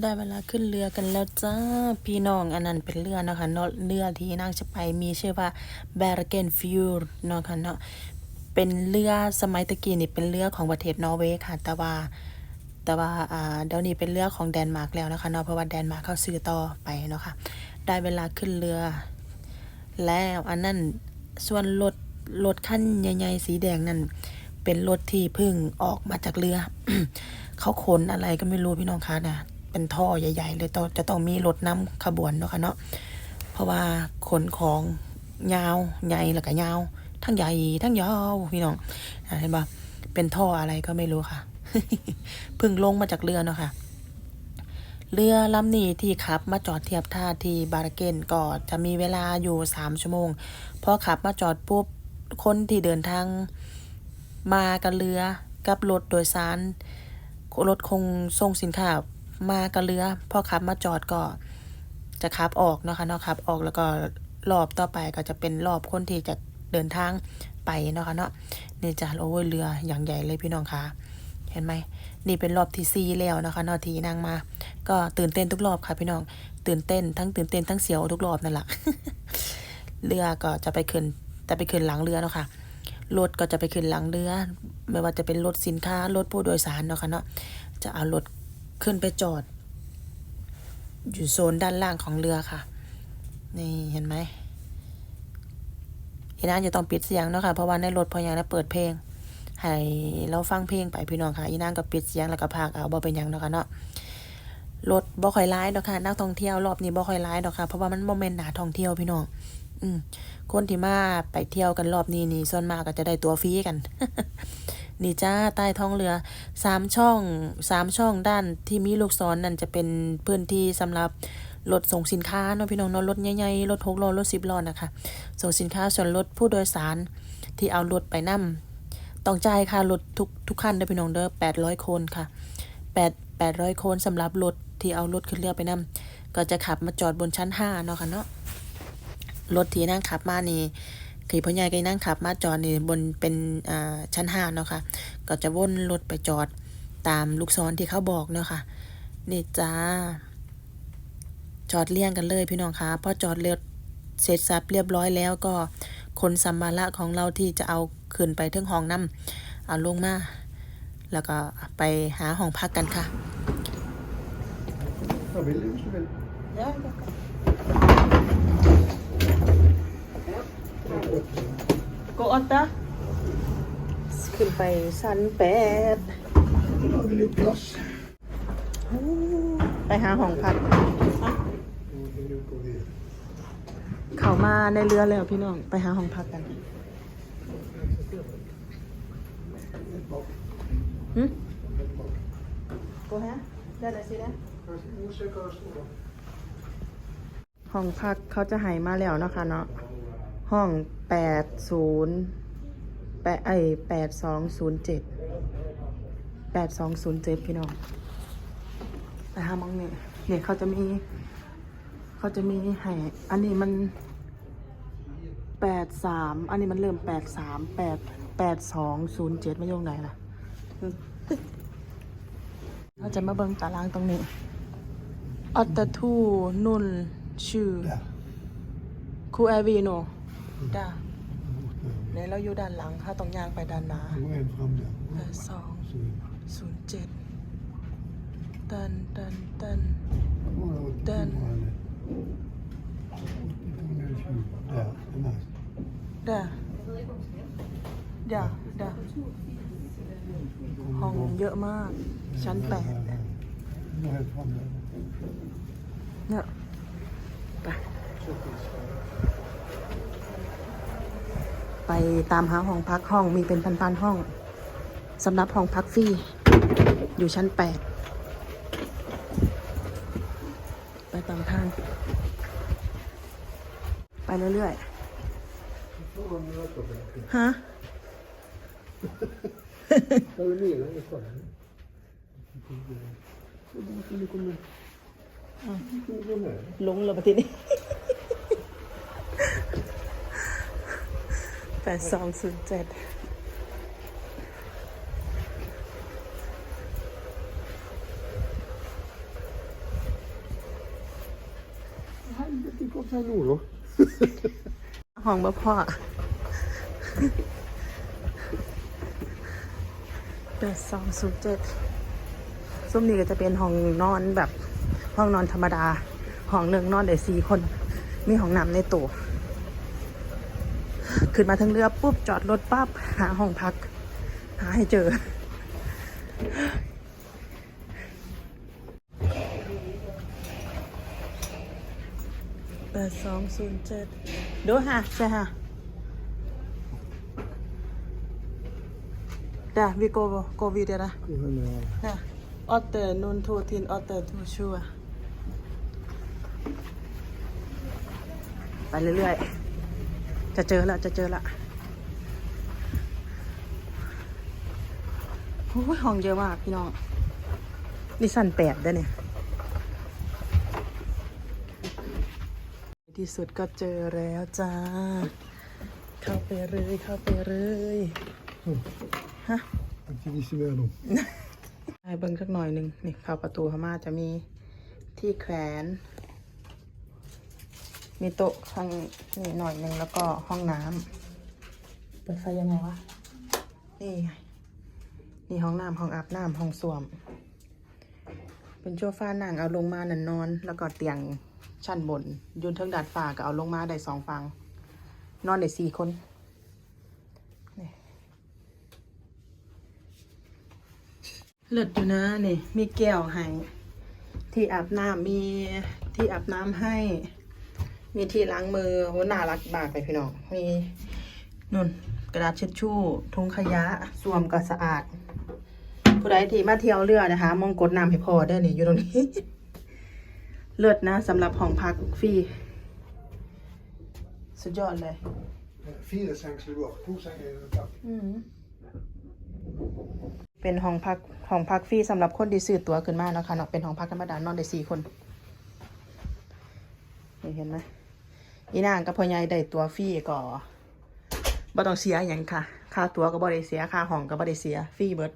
ได้เวลาขึ้นเรือกันแล้วจ้า พี่น้องอันนั้นเป็นเรือนะคะเนาะเรือที่นางจะไปมีชื่อว่า b e r g e n f j o r d เนาะค่ะเนาะเป็นเรือสมัยตะกี้นี่เป็นเรือของประเทศนอร์เวย์ค่ะ แต่ว่าแต่ว่าอ่าเดี๋ยวนี้เป็นเรือของแดนมาร์กแล้วนะคะเนาะเพราะว่าแดนมาร์กเขาซื้อต่อไปเนาะค่ะได้เวลาขึ้นเรือ แล้วอันนั้นส่วนรถรถคันใหญ่ๆ สีแดงนั่นเป็นรถที่เพิ่งออกมาจากเรือ เขาขนอะไรก็ไม่รู้พี่น้องคะนะ เป็นท่อใหญ่ ๆ เลยต้องจะต้องมีรถน้ำขบวนเนาะค่ะเนาะเพราะว่าขนของยาวใหญ่แล้วก็ยาว ทั้งใหญ่ทั้งยาวพี่น้องเห็นปะเป็นท่ออะไรก็ไม่รู้ค่ะเพิ่งลงมาจากเรือเนาะค่ะเรือลำนี้ที่ขับมาจอดเทียบท่าที่บาราเกนก็จะมีเวลาอยู่สามชั่วโมงพอขับมาจอดปุ๊บคนที่เดินทางมากับเรือกับรถโดยสารรถคงส่งสินค้า มากับเรือ พอขับมาจอดก็จะขับออกเนาะค่ะเนาะขับออกแล้วก็รอบต่อไปก็จะเป็นรอบคนที่จะเดินทางไปเนาะค่ะเนาะนี่จะโอ้ยเรืออย่างใหญ่เลยพี่น้องคะเห็นไหมนี่เป็นรอบที่สี่แล้วนะคะเนาะที่นั่งมา ก็ตื่นเต้นทุกรอบค่ะพี่น้อง ตื่นเต้นทั้งตื่นเต้นทั้งเสียวทุกรอบนั่นแหละเรือก็จะไปขึ้นจะไปขึ้นหลังเรือเนาะค่ะรถก็จะไปขึ้นหลังเรือ ไม่ว่าจะเป็นรถสินค้ารถผู้โดยสารเนาะค่ะเนาะจะเอารถ ขึ้นไปจอด อยู่โซนด้านล่างของเรือค่ะ นี่เห็นไหมอีนางจะต้องปิดเสียงเนาะค่ะเพราะว่าในรถพอยังได้เปิดเพลง ให้เราฟังเพลงไปพี่น้องค่ะอีนางก็ปิดเสียงแล้วก็พากเอาบ่เป็นยังเนาะค่ะเนาะรถบ่ค่อยร้ายดอกค่ะนักท่องเที่ยวรอบนี้บ่ค่อยร้ายดอกค่ะเพราะว่ามันบ่แม่นหนาท่องเที่ยวพี่น้องอืมคนที่มาไปเที่ยวกันรอบนี้นี่ส่วนมากก็จะได้ตัวฟรีกัน นี่จ้าใต้ท้องเรือสามช่องสามช่องด้านที่มีลูกศรนนั่นจะเป็นพื้นที่สำหรับรถส่งสินค้าเนาะพี่น้องเนาะรถใหญ่ๆรถหกล้อรถสิบล้อนะคะส่งสินค้าส่วนรถผู้โดยสารที่เอารถไปนํต้องจ่ายค่ารถทุกทุกคันเด้อพี่น้องเด้อแปดร้อยคนค่ะแปดแปดร้อยคนสำหรับรถที่เอารถขึ้นเรือไปนํก็จะขับมาจอดบนชั้นห้าเนาะค่ะเนาะรถที่นั่งขับมานี่ ขี่พ่อใหญ่ก็นั่งขับมาจอดนี่บนเป็นอ่าชั้นห้าเนาะค่ะ ก็จะวนรถไปจอดตามลูกศรที่เขาบอกเนาะค่ะ นี่จ้า จอดเลี่ยงกันเลยพี่น้องคะพอจอดเรือเสร็จสับเรียบร้อยแล้วก็คนสัมภาระของเราที่จะเอาขึ้นไปถึงห้องน้ำเอาลงมา แล้วก็ไปหาห้องพักกันค่ะ Vad vill du? โกออตตาขึ้นไปชั้นแปด Då har vi lite glass. ไปหาห้องพัก Då vill du gå vid. เข้ามาในเรือแล้วพี่น้อง ไปหาห้องพักกันหืมโกฮะได้แล้วสินะ Osäker och stora. ห้องพักเขาจะใหายมาแล้วเนาะคะเนาะ ห้องแปดศูนย์แปดไอแปดสองศูนย์เจ็ดแปดสองศูนย์เจ็ดพี่น้องไปหามองเนี่ยเนี่ยเขาจะมี เขาจะมีให้อันนี้มันแปดสามอันนี้มันเริ่มแปดสามแปดแปดสองศูนย์เจ็ดไม่ยงไหนล่ะอืมเราจะมาเบิ่งตารางตรงนี้อัตทูนุนชื่อ Där. ครูแอร์วีโน ด้าเนี่ยเราอยู่ด้านหลังถ้าต้องยางไปด้านหน้า Det var en fram där. แปดสอง Så ศูนย์เจ็ดตันตันตัน var det åt- Den. var det 820. Där, den här. ด้าด้าด้าห้องเยอะมาก ชั้นแปด Det var helt fram där. เนี่ยไป ไปตามหาห้องพักห้องมีเป็นพันๆห้องสำหรับห้องพักฟรีอยู่ชั้นแปดไปตามทาง ไปเรื่อยๆ ฮะ Var det nere i sjön? Du skulle komma med. Du skulle gå med. ลงเลยปะทีนี้ แปดสองศูนย์เจ็ดใช่หนูหรอห้องบ่พ่อแปดสองศูนย์เจ็ดซุ้มนี้ก็จะเป็นห้องนอนแบบห้องนอนธรรมดา ห้องหนึ่งนอนได้สี่คน มีห้องน้ำในตัว ขึ้นมาทั้งเรือปุ๊บจอดรถปั๊บหาห้องพัก หาให้เจอ แปดสองศูนย์เจ็ดดูฮะใช่ฮะ Där, vi går, går vidare. Gå här med. Ja. Åtte, nun, to, tin, åtte, to, tjue. ไปเรื่อยๆ จะเจอละจะเจอละโอ้ยห้องเยอะมากพี่น้องนี่สั้นแปดได้เนี่ยในที่สุดก็เจอแล้วจ้า เข้าไปเลยเข้าไปเลยฮะ Aktivism är de. ให้เบิ้งสักหน่อยหนึ่งนี่เข้าประตูพม่าจะมีที่แขวน มีโต๊ะข้างนี่หน่อยหนึ่งแล้วก็ห้องน้ำเปิดไฟยังไงวะ นี่ไงนี่ห้องน้ำห้องอาบน้ำห้องส้วม เป็นโชฟ้านั่งเอาลงมานันนอน แล้วก็เตียงชั้นบนอยืนเทิงดาดฟ้าก็เอาลงมาได้สองฟัง นอนได้สี่คนนี่เลิศอยู่นะนี่มีแก้วให้ที่อาบน้ำมีที่อาบน้ำให้ มีที่ล้างมือโหน่ารักมากเลยพี่น้อง มีนุ่นกระดาษเช็ดชู่ทุงขยะสวมก็สะอาด ผู้ใดที่มาเที่ยวเรือนะคะ มองกดน้ำให้พอได้อนี่อยู่ตรงนี้ เลิศนะสำหรับห้องพักฟรีสุดยอดเลย Fyra säng skulle det vara. Två sängar i den här. อืมเป็นห้องพักห้องพักฟรีสำหรับคนที่ซื้อตั๋วขึ้นมาเนาะคะเนาะเป็นห้องพักธรรมดานอนได้สี่คนนี่เห็นไหม อีนางกับพ่อใหญ่ได้ตัวฟรีก็บ่ต้องเสียอย่างค่ะ ค่าตั๋วก็บ่ได้เสีย ค่าห้องก็บ่ได้เสีย ฟรีเบิด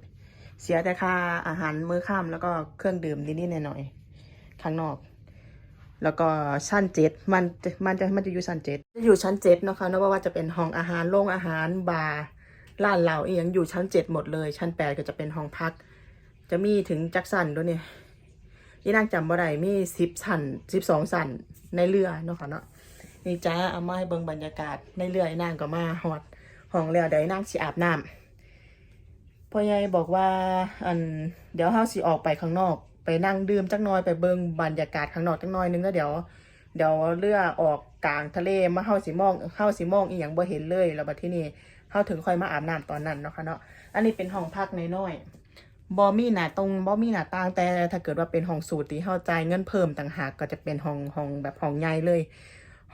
เสียแต่ค่าอาหารมื้อค่ำแล้วก็เครื่องดื่มนิดๆหน่อยๆข้างนอก แล้วก็ชั้นเจ็ดมันจะมันจะมันจะอยู่ชั้นเจ็ดจะอยู่ชั้นเจ็ดนะคะเนาะว่าจะเป็นห้องอาหารโรงอาหารบาร์ร้านเหล้าเอียงอยู่ชั้นเจ็ดหมดเลย ชั้นแปดก็จะเป็นห้องพัก จะมีถึงจักสันด้วยเนี่ยยี่นางจำบ่ได้มีสิบสันสิบสองสันในเรือเนาะค่ะเนาะ นี่จ้าเอามาให้เบิ่งบรรยากาศในเรือไอ้นางก็มาฮอดห้องแล้วเดี๋ยวไอ้นางสิอาบน้ำพ่อใหญ่บอกว่าอันเดี๋ยวเฮาสิออกไปข้างนอก ไปนั่งดื่มจักน้อยไปเบิ่งบรรยากาศข้างนอกจักน้อยนึงแล้วเดี๋ยวเดี๋ยวเรือออกกลางทะเลมาเฮาสิมองเฮาสิมองอีหยังบ่เห็นเลยแล้วบัดที่นี่เฮาถึงค่อยมาอาบน้ำตอนนั้นเนาะค่ะเนาะอันนี้เป็นห้องพักน้อยบ่มีหนาตรงบ่มีหนาต่างแต่ถ้าเกิดว่าเป็นห้องสูตรที่เฮาใจเงินเพิ่มต่างหากก็จะเป็นห้องห้องแบบห้องใหญ่เลย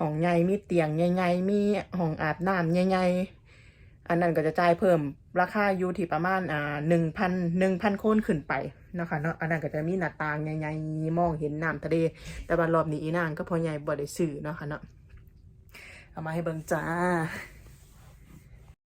ห้องใหญ่มีเตียงใหญ่ๆมีห้องอาบน้ำใหญ่ๆอันนั้นก็จะจ่ายเพิ่มราคาอยู่ที่ประมาณอ่า1,000 1,000คนขึ้นไปนะคะเนาะอันนั้นก็จะมีหน้าต่างใหญ่ๆมองเห็นน้ำทะเลแต่ว่ารอบนี้อีนางก็พอใหญ่บ่ได้ซื้อเนาะค่ะเนาะเอามาให้เบิ่งจ้า